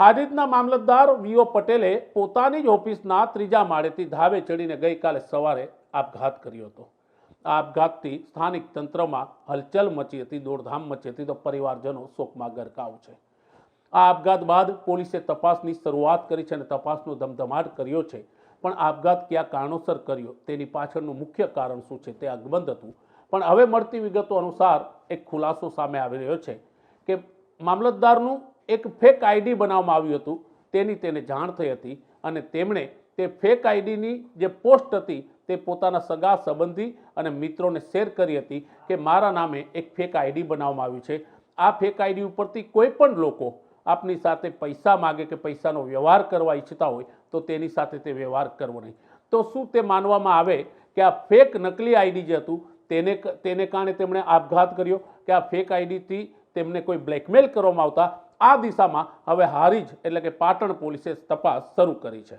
હારીજના મામલતદાર V O પટેલે પોતાની જ ઓફિસના ત્રીજા માળેથી ધાવે ચડીને ગઈકાલે સવારે આપઘાત કર્યો હતો. આ આપઘાતથી સ્થાનિક તંત્રમાં હલચલ મચી હતી, દોડધામ મચી હતી, તો પરિવારજનો શોકમાં ગરકાવ છે. આ આપઘાત બાદ પોલીસે તપાસની શરૂઆત કરી છે અને તપાસનો ધમધમાટ કર્યો છે. પણ આપઘાત કયા કારણોસર કર્યો, તેની પાછળનું મુખ્ય કારણ શું છે તે અકબંધ હતું. પણ હવે મળતી વિગતો અનુસાર એક ખુલાસો સામે આવી રહ્યો છે કે મામલતદારનું એક ફેક આઈડી બનાવવામાં આવ્યું હતું. તેની તેને જાણ થઈ હતી અને તેમણે તે ફેક આઈડીની જે પોસ્ટ હતી તે પોતાના સગા સંબંધી અને મિત્રોને શેર કરી હતી કે મારા નામે એક ફેક આઈડી બનાવવામાં આવ્યું છે. આ ફેક આઈડી ઉપરથી કોઈ પણ લોકો આપની સાથે પૈસા માગે કે પૈસાનો વ્યવહાર કરવા ઈચ્છતા હોય તો તેની સાથે તે વ્યવહાર કરવો નહીં. તો શું તે માનવામાં આવે કે આ ફેક નકલી આઈડી જે હતું તેને તેને કારણે તેમણે આપઘાત કર્યો? કે આ ફેક આઈડીથી તેમને કોઈ બ્લેકમેલ કરવામાં આવતા? આ દિશામાં હવે હારીજ એટલે કે પાટણ પોલીસે તપાસ શરૂ કરી છે.